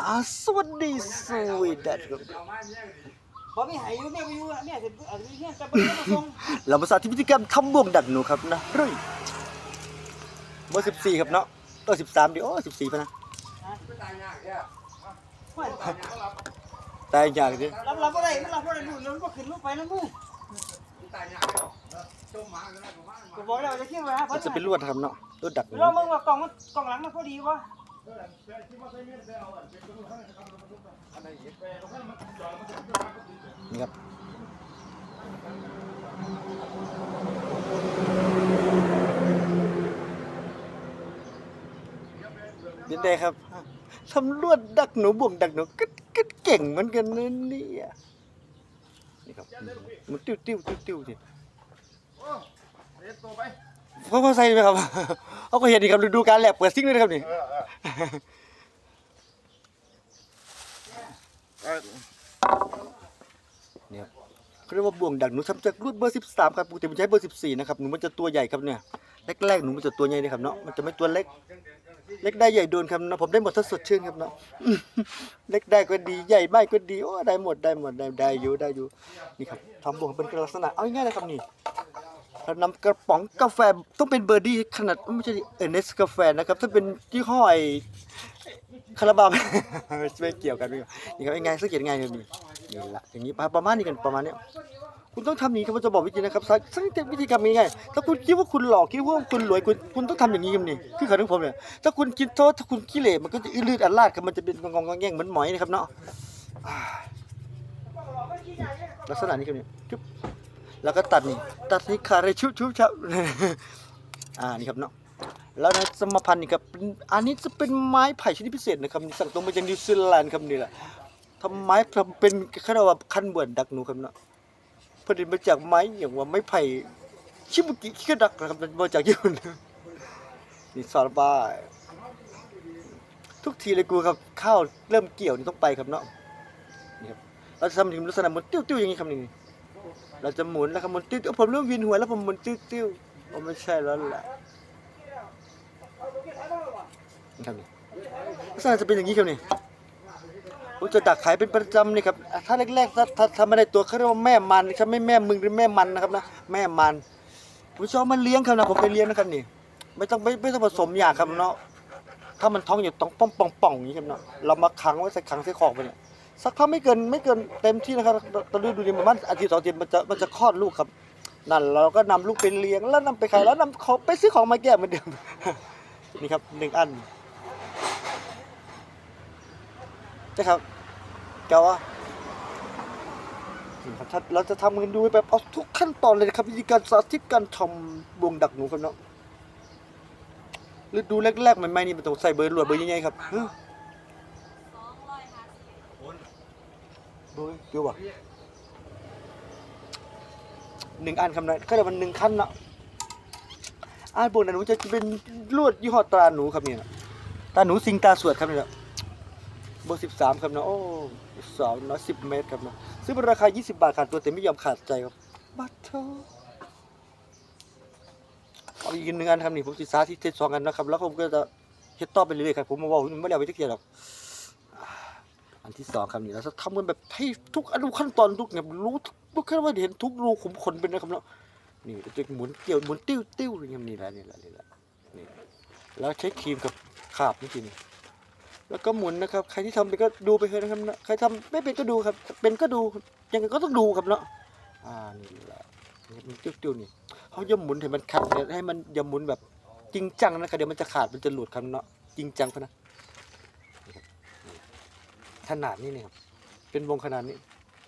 อ่าสวัสดีสวีดัตครับบ่มีไหอยู่เนี่ยไปอยู่อะเนี่ยสิอันนี้เนี่ยจะบ่ได้มาส่งเรามาสาธิตวิธีการทำบ่วงดักหนูครับนะเรุ่ยเบอร์สิบสี่ครับเนาะเออสิบสามดิโอ้สิบสี่พะนะว่าแต่อย่างนี้รับรับบ่ได้มันรับบ่ได้ดูแล้วมันบ่ขึ้นลงไปแล้วมือก็บอกแล้วว่าจะเที่ยวไว้ฮะมันจะเป็นลวดครับเนาะลวดดักหนูเรามึงว่ากล่องมันกล่องหลังมันพอดีวะ นี่ครับเดี๋ยวได้ครับทำลวดดักหนูบ่วงดักหนูก็ก็เก่งเหมือนกันนะเนี่ยนี่ครับมันติ้วติ้วติ้วติ้วสิเขาเขาใส่ไหมครับเขาก็เห็นนี่ครับดูการแลบเปิดซิงค์ด้วยนะครับนี่ เนี่ยเขาเรียกว่าบ่วงดักหนูทำจากลวดเบอร์13ครับปกติมันใช้เบอร์14นะครับหนูมันจะตัวใหญ่ครับเนี่ยแรกๆหนูมันจะตัวใหญ่นะครับเนาะมันจะไม่ตัวเล็ก เล็กได้ใหญ่โดนครับเนาะผมได้หมดถ้าสดชื่นครับเนาะเล็กได้ก็ดีใหญ่ไม่ก็ดีโอ้ได้หมดได้หมดได้ได้อยู่ได้อยู่นี่ครับทำบ่วงเป็นลักษณะเอาง่ายๆเลยครับนี่ เรานำกระป๋องกาแฟต้องเป็นเบอร์ดี้ขนาดไม่ใช่เอเนสกาแฟนะครับ ถ้าเป็นยี่ห้อไอคาราบาวไม่เกี่ยวกันไม่เกี่ยวนี่ครับง่ายๆสังเกตง่ายๆครับนี่นี่ละอย่างนี้ประมาณนี้กันประมาณเนี้ยคุณต้องทำอย่างนี้ครับผมจะบอกวิธีนะครับสังสังเกตวิธีการง่ายๆถ้าคุณคิดว่าคุณหล่อคิดว่าคุณรวยคุณคุณต้องทำอย่างนี้ครับนี่คือขาของผมเนี่ยถ้าคุณคิดโทษถ้าคุณขี้เหร่มันก็จะอื้อลืดอัดลาดครับมันจะเป็นงองแง่งเหมือนหมอยนะครับเนาะลักษณะนี้ครับนี่จุ๊บ แล้วก็ตัดนี่ ตัดนี่ขาดเลยชุบชุบชับอ่า นี่ครับเนาะ แล้วนะสมพันธ์นี่ครับ อันนี้จะเป็นไม้ไผ่ชนิดพิเศษนะครับ สั่งตรงมาจากนิวซีแลนด์ครับนี่แหละทำไม้ทำเป็นเขาเรียกว่าขั้นเบื่อนดักหนูครับเนาะผลิตมาจากไม้อย่างว่าไม้ไผ่ชิบุกิคิกดักนะครับมาจากญี่ปุ่นนี่สารบายทุกทีเลยกูครับข้าวเริ่มเกี่ยวนี่ต้องไปครับเนาะนี่ครับเราจะทำถึงลักษณะเหมือนติ้วๆอย่างนี้ครับนี่ เราจะหมุนแล้วครับหมุนติ้วผมเริ่มวินหัวแล้วผมหมุนติ้วๆผมไม่ใช่แล้วแหละนี่ครับนี่ลักษณะจะเป็นอย่างนี้ครับนี่ผมจะดักขายเป็นประจำนี่ครับถ้าแรกๆถ้าถ้าทำไม่ได้ตัวเขาเรียกว่าแม่มันครับไม่แม่มึงหรือแม่มันนะครับนะแม่มันผมชอบมันเลี้ยงครับนะผมเคยเลี้ยงนะครับนี่ ไม่ต้องไม่ไม่ต้องผสมยาครับเนาะถ้ามันท้องอยู่ต้องป้องป่องป่องอย่างนี้ครับเนาะเรามาขังไว้ใส่ขังใส่คอกไปเนี่ย สักพักไม่เกินไม่เกินเต็มที่นะครับตอนนี้ดูดิมันอาทิตย์สองอาทิตย์มันจะมันจะคลอดลูกครับนั่นเราก็นำลูกไปเลี้ยงแล้วนำไปขายแล้วนำของไปซื้อของมาแก้เหมือนเดิมนี่ครับหนึ่งอันใช่ครับเจ้าว่านี่ครับถ้าเราจะทำกันดูแบบเอาทุกขั้นตอนเลยครับวิธีการสาธิตการทำบวงดักหนูครับเนาะฤดูแรกๆใหม่ๆนี่มันต้องใส่เบอร์หลวดเบอร์ใหญ่ๆครับ ฮะเบอร์เดียวบ่หนึ่งอันคำนั้นก็เรียว่าหนึ่งขั้นเนาะอันบนหนูจะเป็นลวดยี่ห้อตราหนูครับเนี่ยตราหนูสิงตาสวดครับเนี่ยเบอร์สิบสามครับเนาะโอ้สองเนาะสิบเมตรครับเนาะซื้อราคายี่สิบบาทขาดตัวแต่ไม่ยอมขาดใจครับบัตเทอเอาอีกหนึ่งอันครับนี่ผมศึกษาที่เทศสองอันนะครับ แล้วผมก็จะเฮ็ดต่อไปเรื่อยๆครับผมมาว่าไม่ได้เอาไปที่เกียรหรอก อันที่สองครับนี่เราจะทำกันแบบให้ทุกอนุขั้นตอนทุกเนี่ยรู้ทุกทุกขั้นว่าเห็นทุกรูขุมขนเป็นนะครับเนาะนี่จะหมุนเกี่ยวหมุนติ้วติ้วอย่างเงี้นี่แหละนี่แหละนี่แหละนี่แล้วใช้ครีมกับขาบนี่ทีนี่แล้วก็หมุนนะครับ ใครที่ทำเป็นก็ดูไปเถอะนะครับนะใครทำไม่เป็นก็ดูครับ เป็นก็ดูยังไงก็ต้องดูครับเนาะอ่านี่แหละนี่มันติ้วๆนี่เขาจะหมุนให้มันขัดให้มันอย่าหมุนแบบจริงจังนะครับเดี๋ยวมันจะขาดมันจะหลุดครับเนาะจริงจังพนะ ขนาดนี้เนี่ยครับเป็นวงขนาดนี้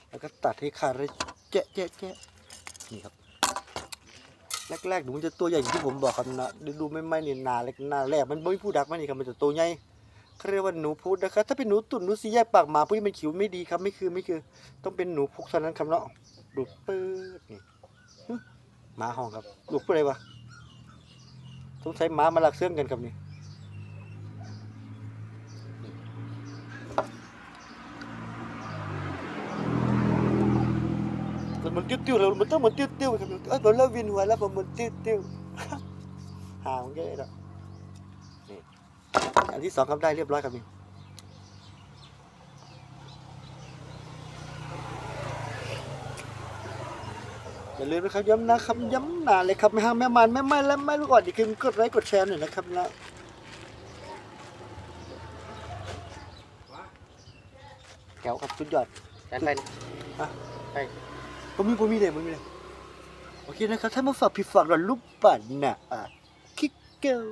แล้วก็ตัดให้ขาดเลยแกะแกะแกะนี่ครับแรกๆหนูมันจะตัวใหญ่อย่างที่ผมบอกครับนะดูดูไม่ไม่เนี่ยนาเล็กนาแรกมันไม่พูดดักมันนี่ครับมันจะตัวใหญ่เขาเรียกว่าหนูพุดนะครับถ้าเป็นหนูตุ่นหนูสีแยกปากหมาพวกนี้มันขิวไม่ดีครับไม่คือไม่คือ ต้องเป็นหนูพุกเท่านั้นครับเนาะดูปื๊ดนี่หมาห้องครับลูกผู้ใดวะสงสัยหมามาลักเสื่องกันครับนี่ มันติ้วติ้วเรามันต้องมันติ้วติ้วครับเออเราเริ่มวินหัวแล้วผมมันติ้วติ้วหามันก็ได้หรอกนี่อันที่สองครับได้เรียบร้อยครับนี่อย่าลืมนะครับย้ำนะครับย้ำหนาเลยครับไม่ห้ามแม่มันแม่ไม่และไม่รู้ก่อนดีคือกดไลค์กดแชร์หน่อยนะครับนะแก้วครับชุดยอดแานไปอะไป ผมมีผมมีเลยผมมีเลยโอเคนะครับ ถ้ามาฝากผิดฝากหล่อนลูกปั่นน่ะอะคิกเกล